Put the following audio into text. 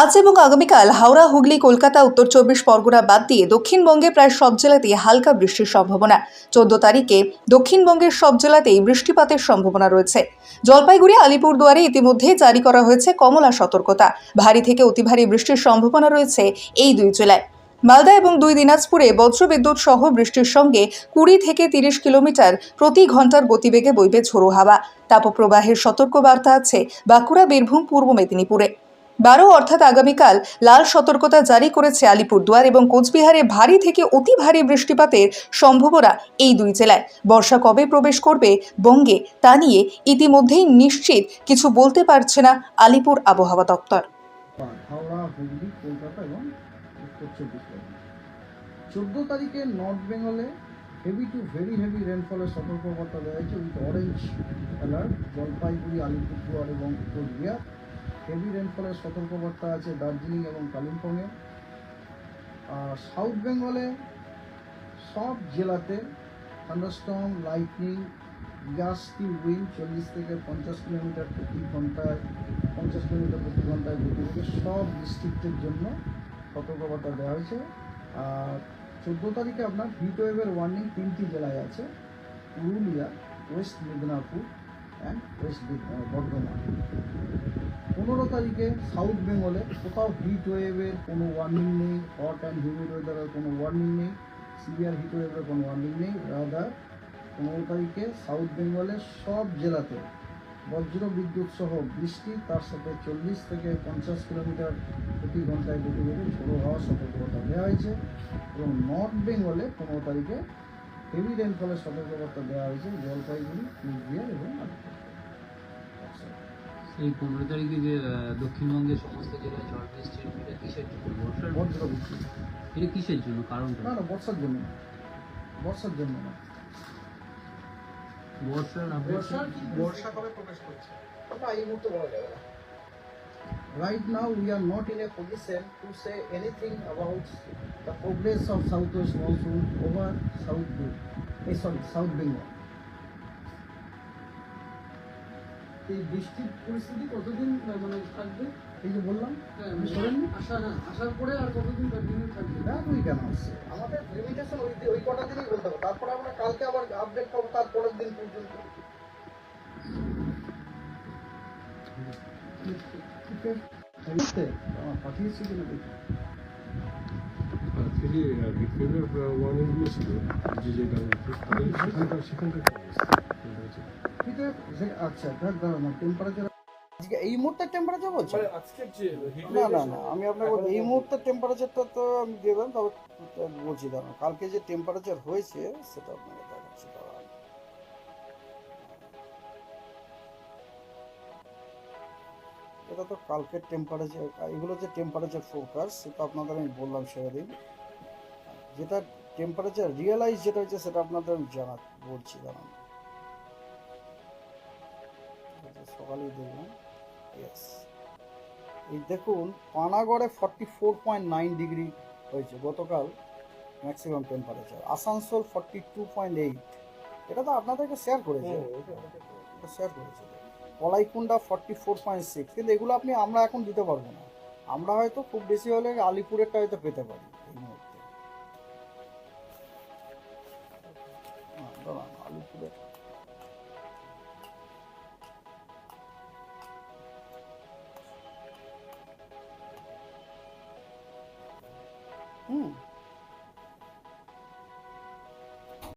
আজ এবং আগামীকাল হাওড়া, হুগলি, কলকাতা, উত্তর চব্বিশ পরগনা বাদ দিয়ে দক্ষিণবঙ্গে প্রায় সব জেলাতেই হালকা বৃষ্টির সম্ভাবনা। চোদ্দ তারিখে দক্ষিণবঙ্গের সব জেলাতেই বৃষ্টিপাতের সম্ভাবনা রয়েছে। জলপাইগুড়ি, আলিপুরদুয়ারে ইতিমধ্যে জারি করা হয়েছে কমলা সতর্কতা। ভারী থেকে অতি ভারী বৃষ্টির সম্ভাবনা রয়েছে এই দুই জেলায়। মালদা এবং দুই দিনাজপুরে বজ্রবিদ্যুৎ সহ বৃষ্টির সঙ্গে কুড়ি থেকে তিরিশ কিলোমিটার প্রতি ঘণ্টার গতিবেগে বইবে ঝোড়ো হাওয়া। তাপপ্রবাহের সতর্কবার্তা আছে বাঁকুড়া, বীরভূম, পূর্ব মেদিনীপুরে। বারো অর্থাৎ আগামীকাল লাল সতর্কতা জারি করেছে আলিপুরদুয়ার এবং কোচবিহারে ভারী থেকে অতি ভারী বৃষ্টিপাতের সম্ভাবনা এই দুই জেলায়। বর্ষা কবে প্রবেশ করবে বঙ্গে তা নিয়ে ইতিমধ্যেই নিশ্চিত কিছু বলতে পারছে না আলিপুর আবহাওয়া দপ্তর। চোদ্দ তারিখে নর্থ বেঙ্গলে হেভি টু ভেরি হেভি রেনফলের সতর্কবার্তা হয়েছে, with orange alert Jalpaiguri, Alipurduar এবং কোচবিহার হেভি রেনফলের সতর্কবার্তা আছে দার্জিলিং এবং কালিম্পংয়ে। আর সাউথ বেঙ্গলে সব জেলাতে থান্ডারস্টর্ম লাইটনিং গাস্টি উইন্ড চল্লিশ থেকে পঞ্চাশ কিলোমিটার প্রতি ঘন্টায়, পঞ্চাশ কিলোমিটার প্রতি ঘন্টায় গতিবেগে সব ডিস্ট্রিক্টের জন্য সতর্কবার্তা দেওয়া হয়েছে। আর চোদ্দ তারিখে আপনার হিট ওয়েভের ওয়ার্নিং তিনটি জেলায় আছে। পুরুলিয়া ওয়েস্ট মেদিনীপুর অ্যান্ড বর্ধমান পনেরো তারিখে সাউথ বেঙ্গলে কোথাও হিট ওয়েভের কোনো ওয়ার্নিং নেই হট অ্যান্ড হিউমিড ওয়েদারের কোনো ওয়ার্নিং নেই সিভিয়ার হিট ওয়েভের কোনো ওয়ার্নিং নেই রাদার পনেরো তারিখে সাউথ বেঙ্গলের সব জেলাতে বজ্র বিদ্যুৎ সহ বৃষ্টি, তার সাথে চল্লিশ থেকে পঞ্চাশ কিলোমিটার প্রতি ঘন্টায় গতিবেগে ঝোড়ো হওয়ার সতর্কবার্তা দেওয়া হয়েছে এবং নর্থ বেঙ্গলে পনেরো তারিখে হেভি রেনফলের সতর্কবার্তা দেওয়া হয়েছে জলপাইগুড়ি কুচবিহার এবং। এই পনেরো তারিখে যে দক্ষিণবঙ্গের সমস্ত জেলায় ঝড় বৃষ্টি হবে, এটা কিসের জন্য? বর্ষার বজ্র বৃষ্টি। এটা কিসের জন্য? কারণটা? না না বর্ষার জন্য বর্ষার জন্য না। বর্ষার আবহাওয়া বর্ষা কবে প্রবেশ করছে? না এই মুহূর্তে বলা যাবে না। Right now, we are not in a position to say anything about the progress of southwest monsoon over South Bengal. Eh, sorry, South Bengal. এই বৃষ্টির পরিস্থিতি কতদিন মানে থাকবে এই যে বললাম হ্যাঁ, আসার পরে আর কতদিন কন্টিনিউ থাকবে we can answer. আমাদের লিমিটেশন ওই ওই কটা দিনই বলতে হবে তারপরে আমরা কালকে আবার আপডেট পাবো তার পরের দিন পর্যন্ত আমার পাঠিয়েছি কিনা দেখি যে বিক্রিমের ওয়ার্নিংগুলো ছিল যে যে সেখানকার সেখানকার আচ্ছা টেম্পারেচার আজকে এই মুহূর্তে টেম্পারেচার বলছো? যে heat না wave না না আমি আপনাকে এই মুহূর্তে টেম্পারেচারটা তো আমি দেবেন তবে বলছি দাঁড়ান কালকে যে টেম্পারেচার হয়েছে সেটা আপনাকে দেখাচ্ছি এটা তো কালকের টেম্পারেচার এগুলো যে টেম্পারেচার ফোরকাস্ট সেটা আপনাদের আমি বললাম সেদিন। যেটা টেম্পারেচার রিয়েলাইজ যেটা হচ্ছে সেটা আপনাদের আমি জানা বলছি দাঁড়ান সকালেই দেখলাম। ইয়েস এই দেখুন পানাগড়ে forty four point nine degree হয়েছে গতকাল maximum temperature Asansol forty two point eight এটা তো আপনাদেরকে শেয়ার করেছে। শেয়ার করেছে। Kalaikunda forty four point six কিন্তু এগুলো আপনি আমরা এখন দিতে পারব না। আমরা হয়তো খুব বেশি হলে আলিপুরেরটা হয়তো পেতে পারি। Hmm.